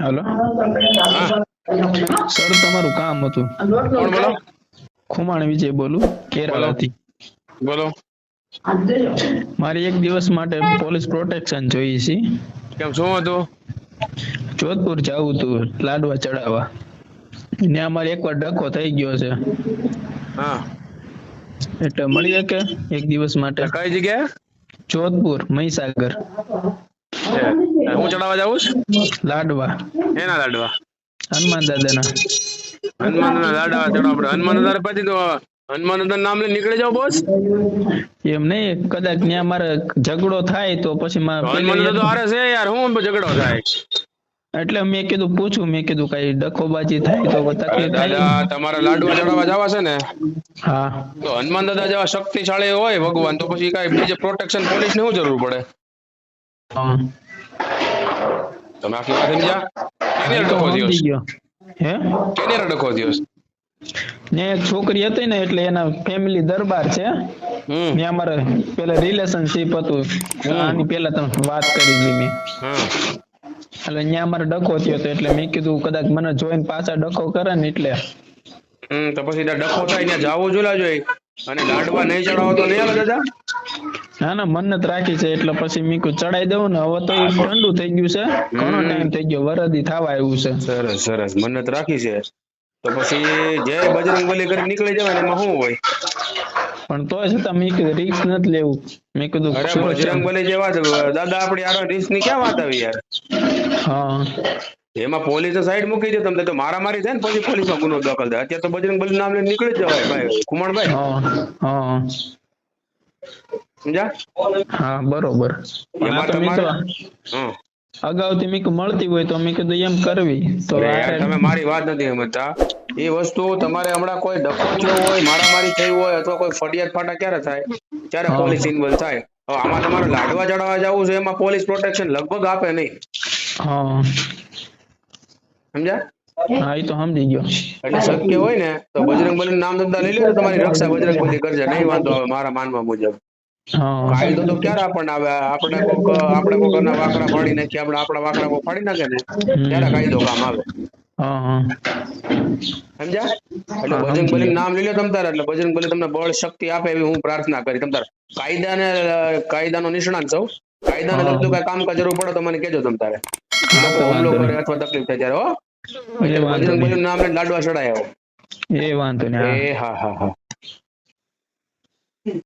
હાલો. Sir તમારું કામ હતું. કોણ બોલો? ખુમાણ વિજય બોલું કેરળથી બોલો. મારે એક દિવસ માટે પોલીસ પ્રોટેક્શન જોઈએ છે. કેમ શું હતું? જોધપુર જવું હતું લાડવા ચડાવવા. ને અમારે એકવાર ડખો થઈ ગયો છે. હા. એટલે મળી શકે એક દિવસ માટે? કઈ જગ્યાએ? જોધપુર મહીસાગર. હું. ચડાવવા જાઉં છું? લાડવા. એના લાડવા. હનુમાન દાદાના હનુમાન લાડવા ચડો આપણે હનુમાન દાદા પછી તો હનુમાન દાદા નામ લઈને નીકળી જાવ બોસ એમ નહીં કદાચ ત્યાં મારે ઝઘડો થાય તો પછી મારે હનુમાન દાદા તો હારે છે યાર હું ઝઘડો થાય. એટલે મેં કીધું પૂછું મેં કીધું કઈ ડખોબાજી થાય તો તકલીફ થાય? તમારા લાડવા ચડાવવા જવા છે ને? હા. તો હનુમાન દાદા જેવા શક્તિશાળી હોય ભગવાન તો પછી કઈ બીજે પ્રોટેક્શન પોલીસની શું જરૂર પડે? તમે આખી વાત સમજ્યા કેની ડખો થયો હે? કેને ડખો થયો ને એક છોકરી હતી ને એટલે એના ફેમિલી દરબાર છે. ને અમારે પેલા રિલેશનશિપ હતું. આની પેલા તમે વાત કરી હતી મેં. એટલે ત્યાં અમારે ડખો થયો હતો એટલે મેં કીધું કદાચ મને જોઈને પાછા ડખો કરે ને એટલે. હમ તો પછી ડખો થાય ત્યાં જાવું જોલા જોઈ. અને લાડવા નહીં ચડાવો તો નહીં આવે દાદા? ના ના મન્નત રાખી છે એટલે પછી મેં કીધું ચડાઈ દઉં ને હવે તો ઠંડુ થઈ ગયું છે. ઘણો ટાઈમ થઈ ગયો વરદી થવા આવ્યું છે. સરસ સરસ મન્નત રાખી છે. તો પછી જય બજરંગબલી કરી નીકળી જવાય એમાં શું હોય? પણ તો છતાં મેં કીધું રિસ્ક નથી લેવું. મેં કીધું અરે સુરક્ષા- બજરંગ બલી જેવા જ દાદા આપણી આરો રીસની ક્યાં વાત આવી યાર? હા. એમાં પોલીસ સાઈડ મૂકી દે તમને તો મારામારી થાય ને પછી પોલીસમાં ગુનો દાખલ થાય. અત્યારે તો બજરંગ બલી નામ લઈને નીકળી જ જવાય ભાઈ કુમારભાઈ હા હા. સમજ્યા? હા બરોબર. અગાઉથી મીક મળતી હોય તો મેં કીધું એમ કરવી. તો તમે મારી વાત નથી સમજતા. એ વસ્તુ તમારે હમણાં કોઈ ડખો હોય મારામારી થઈ હોય અથવા કોઈ ફરિયાદ ફાટા ક્યારે થાય? ત્યારે પોલીસ ઇન્વોલ્વ થાય? હવે આમાં તમારે લાડવા ચડાવવા જવું છે એમાં પોલીસ પ્રોટેક્શન લગભગ આપે નહીં. હા. સમજ્યા? હા એ તો સમજી ગયો. એટલે શક્ય હોય ને તો બજરંગ નામ ધંધા લઈ લે તમારી રક્ષા બજરંગ બલી કરજે. નહીં વાંધો આવે મારા માનવા મુજબ. કાયદો તો ક્યારે આપણને આવે? આપણે કોક આપણે કોકના વાકડા ફાડી નાખીએ આપણે આપણા વાકડા કોક ફાડી નાખે ને? ત્યારે કાયદો કામ આવે? સમજ્યા? એટલે બજરંગ બલી નામ લઈ લો તમ તારે એટલે બજરંગ બલી તમને બળ શક્તિ આપે એવી હું પ્રાર્થના કરી. તમ તારે કાયદાને કાયદાનો નિષ્ણાંત છો? કાયદાને. લગતું કઈ કામકાજ જરૂર પડે તો મને કેજો તમ તારે. હુમલો કરે અથવા તકલીફ થાય ત્યારે હો. એ વાંધો બજરંગ બલી નામ લઈને લાડવા ચડાય એ વાંધો નહીં એ હા હા હા.